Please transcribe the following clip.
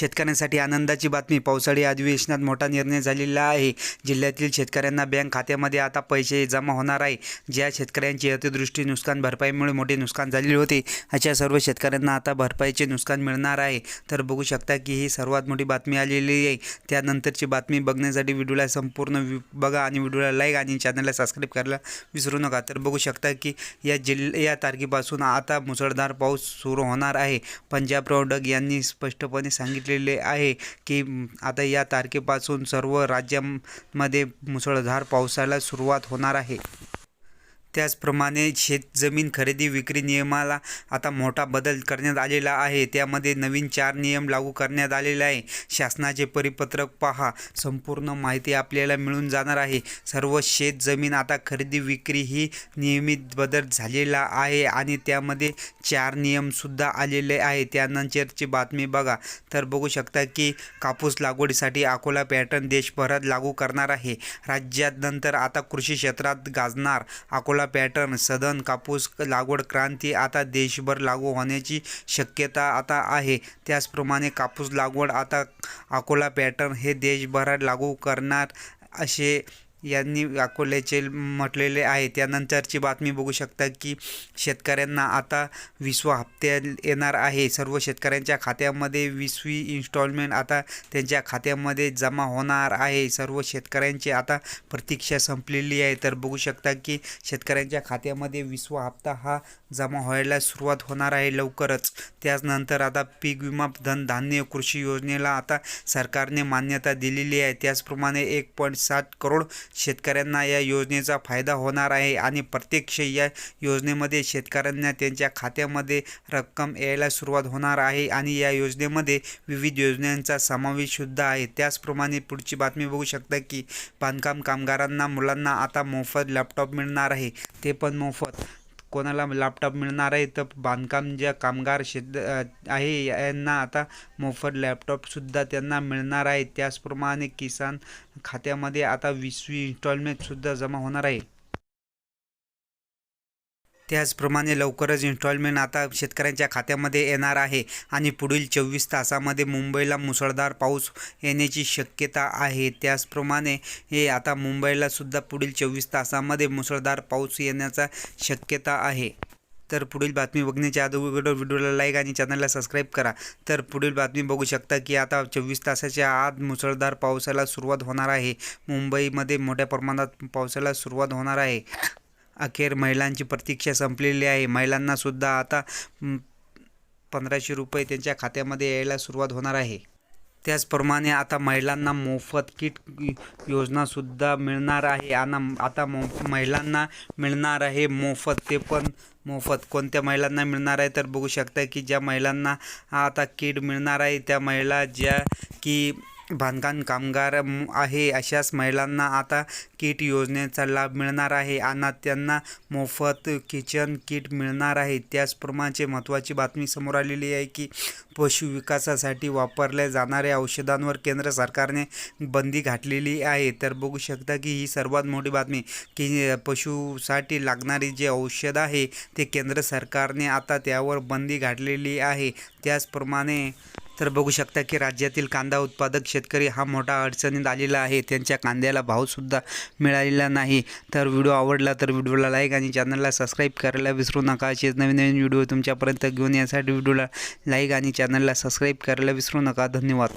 शेतकऱ्यांसाठी आनंदाची बातमी. पावसाळी अधिवेशनात मोठा निर्णय झालेला आहे. जिल्ह्यातील शेतकऱ्यांना बँक खात्यामध्ये आता पैसे जमा होणार आहे. ज्या शेतकऱ्यांची अतिदृष्टी नुकसान भरपाईमुळे मोठे नुकसान झालेले होते अशा सर्व शेतकऱ्यांना आता भरपाईचे नुकसान मिळणार आहे. तर बघू शकता की ही सर्वात मोठी बातमी आलेली आहे. त्यानंतरची बातमी बघण्यासाठी व्हिडिओला संपूर्ण वि- बघा आणि व्हिडिओला लाईक आणि चॅनलला सबस्क्राईब करायला विसरू नका. तर बघू शकता की या जिल्ह या तारखेपासून आता मुसळधार पाऊस सुरू होणार आहे. पंजाबराव डग यांनी स्पष्टपणे सांगितले म्हटलेले आहे की आता या तारखेपासून सर्व राज्यांमध्ये मुसळधार पावसाला सुरुवात होणार आहे. त्याचप्रमाणे शेतजमीन खरेदी विक्री नियमाला आता मोठा बदल करण्यात आलेला आहे. त्यामध्ये नवीन चार नियम लागू करण्यात आलेले आहे. शासनाचे परिपत्रक पहा. संपूर्ण माहिती आपल्याला मिळून जाणार आहे. सर्व शेतजमीन आता खरेदी विक्री ही नियमित बदल झालेला आहे आणि त्यामध्ये चार नियमसुद्धा आलेले आहे त्यानंतरची बातमी बघा. तर बघू शकता की कापूस लागवडीसाठी अकोला पॅटर्न देशभरात लागू करणार आहे. राज्यात नंतर आता कृषी क्षेत्रात गाजणार. अकोला पॅटर्न सदन कापूस लागवड क्रांती आता देशभर लागू होण्याची शक्यता आता आहे. त्याचप्रमाणे कापूस लागवड आता अकोला पॅटर्न हे देशभरात लागू करणार असे यांनी अकोल्याचे म्हटलेले आहे. त्यानंतरची बातमी बघू शकता की शेतकऱ्यांना आता विसवा हप्ते येणार आहे. सर्व शेतकऱ्यांच्या खात्यामध्ये वीसवी इन्स्टॉलमेंट आता त्यांच्या खात्यामध्ये जमा होणार आहे. सर्व शेतकऱ्यांची आता प्रतीक्षा संपलेली आहे. तर बघू शकता की शेतकऱ्यांच्या खात्यामध्ये विसवा हप्ता हा जमा व्हायला सुरुवात होणार आहे लवकरच. त्याचनंतर आता पीक विमा धनधान्य कृषी योजनेला आता सरकारने मान्यता दिलेली आहे. त्याचप्रमाणे एक पॉईंट सात करोड शेतकऱ्यांना या योजनेचा फायदा होणार आहे आणि प्रत्यक्ष या योजनेमध्ये शेतकऱ्यांना त्यांच्या खात्यामध्ये रक्कम यायला सुरुवात होणार आहे आणि या योजनेमध्ये विविध योजनांचा समावेशसुद्धा आहे. त्याचप्रमाणे पुढची बातमी बघू शकता की बांधकाम कामगारांना मुलांना आता मोफत लॅपटॉप मिळणार आहे. ते पण मोफत. कोणाला लॅपटॉप मिळणार आहे तर बांधकाम ज्या कामगार शेत आहे यांना आता मोफत लॅपटॉपसुद्धा त्यांना मिळणार आहे. त्याचप्रमाणे किसान खात्यामध्ये आता वीसवी इन्स्टॉलमेंटसुद्धा जमा होणार आहे. त्याचप्रमाणे लवकरच इन्स्टॉलमेंट आता शेतकऱ्यांच्या खात्यामध्ये येणार आहे. आणि पुढील चोवीस तासामध्ये मुंबईला मुसळधार पाऊस येण्याची शक्यता आहे. त्याचप्रमाणे हे आता मुंबईला सुद्धा पुढील चोवीस तासामध्ये मुसळधार पाऊस येण्याचा शक्यता आहे. तर पुढील बातमी बघण्याच्या अगोदर व्हिडिओला लाईक आणि चॅनलला सबस्क्राईब करा. तर पुढील बातमी बघू शकता की आता चोवीस तासाच्या आत मुसळधार पावसाला सुरुवात होणार आहे. मुंबईमध्ये मोठ्या प्रमाणात पावसाला सुरुवात होणार आहे. अखेर महिलांची प्रतीक्षा संपलेली आहे. महिलांनासुद्धा आता पंधराशे रुपये त्यांच्या खात्यामध्ये यायला सुरुवात होणार आहे. त्याचप्रमाणे आता महिलांना मोफत किट योजनासुद्धा मिळणार आहे. आणि आता मो महिलांना मिळणार आहे मोफत. ते पण मोफत. कोणत्या महिलांना मिळणार आहे? तर बघू शकता की ज्या महिलांना आता किट मिळणार आहे त्या महिला ज्या की बांधकाम कामगार आहे अशाच महिलांना आता किट योजनेचा लाभ मिळणार आहे. आणि त्यांना मोफत किचन किट मिळणार आहे. त्याचप्रमाणे महत्त्वाची बातमी समोर आलेली आहे की पशु विकासासाठी वापरल्या जाणाऱ्या औषधांवर केंद्र सरकारने बंदी घातलेली आहे. तर बघू शकता की ही सर्वात मोठी बातमी की पशुसाठी लागणारी जे औषध आहे ते केंद्र सरकारने आता त्यावर बंदी घातलेली आहे. त्याचप्रमाणे तर बघू शकता की राज्यातील कांदा उत्पादक शेतकरी हा मोठा अडचणीत आलेला आहे. त्यांच्या कांद्याला भावसुद्धा मिळालेला नाही. तर व्हिडिओ आवडला तर व्हिडिओला लाईक आणि चॅनलला सबस्क्राईब करायला विसरू नका. असेच नवीन नवीन व्हिडिओ तुमच्यापर्यंत घेऊन यासाठी व्हिडिओला लाईक आणि चॅनलला सबस्क्राईब करायला विसरू नका. धन्यवाद.